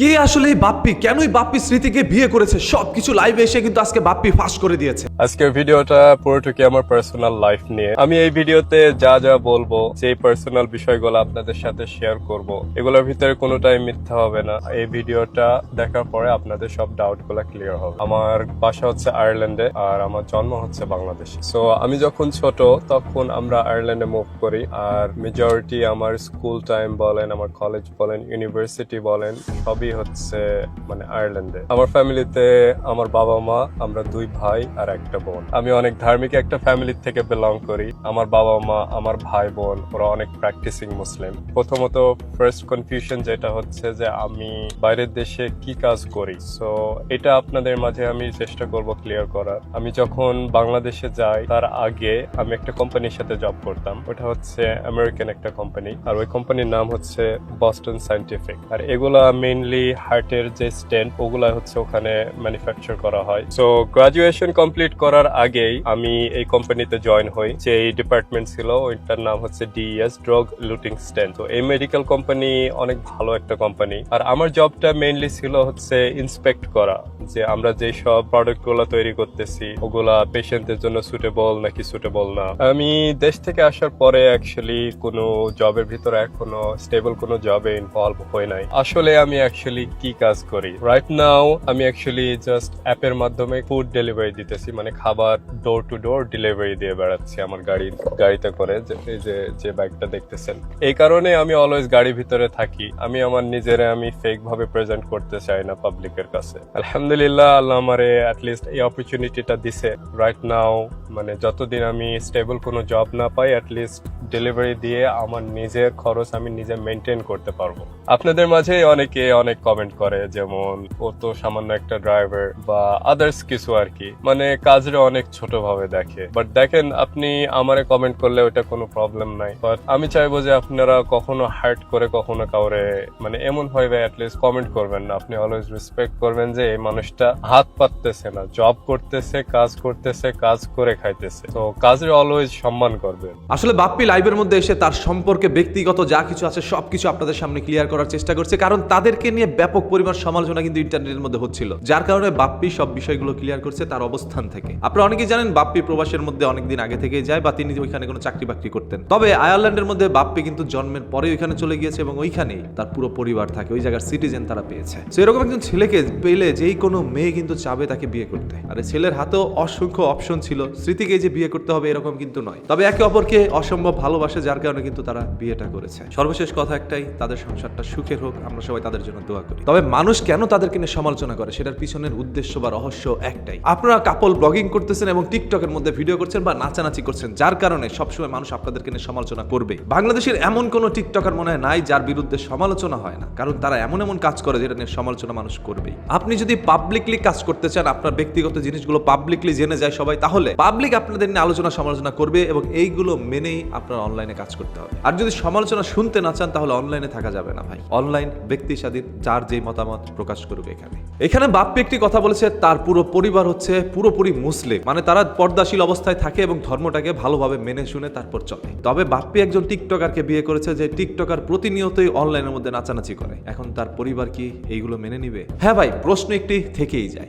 কে আসলে এই বাপ্পি? কেনই বাপ্পি স্মৃতিকে বিয়ে করেছে? সব কিছু লাইভে এসে কিন্তু আজকে বাপ্পি ফাঁস করে দিয়েছে। আজকের ভিডিওটা পুরোটুকি আমার পার্সোনাল লাইফ নিয়ে। আমি এই ভিডিওতে যা যা বলব যে পার্সোনাল বিষয়গুলো আপনাদের সাথে শেয়ার করব। এগুলোর ভিতরে কোনোটাই মিথ্যা হবে না। এই ভিডিওটা দেখার পরে আপনাদের সব ডাউটগুলা ক্লিয়ার হবে। আমার বাসা হচ্ছে আয়ারল্যান্ডে আর আমার জন্ম হচ্ছে বাংলাদেশে সো আমি যখন ছোট, তখন আমরা আয়ারল্যান্ডে মুভ করি, আর মেজরিটি আমার স্কুল টাইম বলেন, আমার কলেজ বলেন ইউনিভার্সিটি বলেন, সবই হচ্ছে মানে আয়ারল্যান্ডে আমার ফ্যামিলিতে আমার বাবা মা আমরা দুই ভাই আর একটা বোন। আমি অনেক ধার্মিক একটা ফ্যামিলি থেকে বিলং করি। আমার বাবা মা, আমার ভাই বোন, ওরা অনেক প্র্যাকটিসিং মুসলিম প্রথমত ফার্স্ট কনফিউশন যেটা হচ্ছে যে আমি বাইরের দেশে কি কাজ করি। সো এটা আপনাদের মাঝে আমি চেষ্টা করব ক্লিয়ার করার। আমি যখন বাংলাদেশে যাই, তার আগে আমি একটা কোম্পানির সাথে জব করতাম। ওটা হচ্ছে আমেরিকান একটা কোম্পানি আর ওই কোম্পানির নাম হচ্ছে বস্টন সাইন্টিফিক আর এগুলা মেইনলি হার্টের যে স্টেন্ট ওগুলা হচ্ছে ওখানে ম্যানুফ্যাকচার করা হয়। সো গ্রাজুয়েশন কমপ্লিট করার আগেই আমি এই কোম্পানিতে জয়েন হই। যে এই ডিপার্টমেন্ট ছিল, ওইটার নাম হচ্ছে ডিএস ড্রাগ লুটিং স্ট্যান্ড তো এই মেডিকেল কোম্পানি অনেক ভালো একটা কোম্পানি আর আমার জবটা মেইনলি ছিল হচ্ছে ইন্সপেক্ট করা। যে আমরা যে সব প্রোডাক্টগুলো তৈরি করতেছি, ওগুলা পেশেন্টদের জন্য সুটেবল নাকি সুটেবল না। আমি দেশ থেকে আসার পরে অ্যাকচুয়ালি কোনো জবের ভিতরে এখনও স্টেবল কোনো জবে ইনভলভ হই নাই। আসলে আমি অ্যাকচুয়ালি কি কাজ করি? রাইট নাও আমি অ্যাকচুয়ালি জাস্ট অ্যাপের মাধ্যমে ফুড ডেলিভারি দিতেছি। মানে খাবার ডোর টু ডোর ডেলিভারি দিয়ে বেড়াচ্ছি আমার গাড়ি, গাড়িতে করে এই যে যে ব্যাগটা দেখতেছেন। এই কারণে আমি অলওয়েজ গাড়ির ভিতরে থাকি। আমি আমার নিজেরে আমি ফেক ভাবে প্রেজেন্ট করতে চাই না পাবলিকের কাছে। আলহামদুলিল্লাহ, আল্লাহ আমারে অ্যাটলিস্ট এই অপরচুনিটিটা দিছে। রাইট নাও মানে যতদিন আমি স্টেবল কোনো জব না পাই অ্যাটলিস্ট ডেলিভারি দিয়ে আমার নিজের খরচ আমি নিজে মেনটেন করতে পারব। আপনাদের মাঝে অনেকে অনেক কমেন্ট করে, যেমন, ও তো সামান্য একটা ড্রাইভার বা আদার্স কিছু আর কি। মানে কাজরে অনেক ছোট ভাবে দেখে। বাট দেখেন, আপনি আমারে কমেন্ট করলে ওটা কোনো প্রবলেম নাই। বাট আমি চাইব যে আপনারা কখনো হার্ট করে কখনো কাউরে মানে এমন ভাবে অ্যাটলিস্ট কমেন্ট করবেন না। আপনি অলওয়েজ রেসপেক্ট করবেন যে এই মানুষটা হাত পাততেছে না জব করতেছে, কাজ করতেছে, কাজ করে খাইতেছে। তো কাজের অলওয়েজ সম্মান করবেন। আসলে বাপ্পি লাইভের মধ্যে এসে তার সম্পর্কে ব্যক্তিগত যা কিছু আছে, সবকিছু আপনাদের সামনে ক্লিয়ার করার চেষ্টা করছে। কারণ তাদেরকে নিয়ে ব্যাপক পরিমাণ সমালোচনা কিন্তু ইন্টারনেটের মধ্যে হচ্ছিল। যার কারণে বাপ্পি সব বিষয়গুলো ক্লিয়ার করছে, তার অবস্থান থেকে। আপনারা অনেকেই জানেন বাপ্পি প্রবাসের মধ্যে অনেকদিন আগে থেকে যায় বা তিনি ওইখানে কোনো চাকরি বাকরি করতেন। তবে আয়ারল্যান্ডের মধ্যে বাপ্পি কিন্তু জন্মের পরে ওইখানে চলে গিয়েছে এবং ওইখানেই তার পুরো পরিবার থাকে, ওই জায়গার সিটিজেন তারা পেয়েছে। তো এরকম একজন ছেলেকে পেলে যেই কোনো মেয়ে কিন্তু চাবে তাকে বিয়ে করতে। আর ছেলের হাতেও অসংখ্য অপশন ছিল স্মৃতিকে যে বিয়ে করতে হবে এরকম কিন্তু নয়। তবে একে অপরকে অসম্ভব ভালোবাসে, যার কারণে কিন্তু তারা বিয়েটা করেছে। সর্বশেষ কথা একটাই, তাদের সংসারটা সুখের হোক, আমরা সবাই তাদের জন্য দোয়া করি। তবে মানুষ কেন তাদেরকে নিয়ে সমালোচনা করে, সেটার পিছনের উদ্দেশ্য বা রহস্য একটাই। আপনারা কাপল ব্লগিং করতেছেন এবং টিকটকের মধ্যে ভিডিও করছেন বা নাচানাচি করছেন, যার কারণে সবসময় মানুষ আপনাদেরকে নিয়ে সমালোচনা করবে। বাংলাদেশের এমন কোনো টিকটকার মনে হয় নাই যার বিরুদ্ধে সমালোচনা হয় না, কারণ তারা এমন এমন কাজ করে যেটা নিয়ে সমালোচনা মানুষ করবেই। আপনি যদি পাবলিকলি কাজ করতে চান, আপনার ব্যক্তিগত জিনিসগুলো পাবলিকলি জেনে যায় সবাই, তাহলে পাবলিক আপনাদের নিয়ে আলোচনা সমালোচনা করবে এবং এইগুলো মেনেই আপনার অনলাইনে কাজ করতে হবে। আর যদি সমালোচনা শুনতে না চান, তাহলে অনলাইনে থাকা যাবে না ভাই। অনলাইন ব্যক্তি স্বাধীন যার যে মতামত প্রকাশ করুক এখানে। এখানে বাপ্পি একটি কথা বলেছে, তার পুরো পরিবার হচ্ছে পুরোপুরি মুসলিম। মানে তারা পর্দাশীল অবস্থায় থাকে এবং ধর্মটাকে ভালোভাবে মেনে শুনে তারপর চলে। তবে বাপ্পি একজন টিকটকারকে বিয়ে করেছে যে টিকটকার প্রতিনিয়তই অনলাইনের মধ্যে নাচানাচি করে। এখন তার পরিবার কি এইগুলো মেনে নিবে? হ্যাঁ ভাই, প্রশ্ন একটি থেকেই যায়।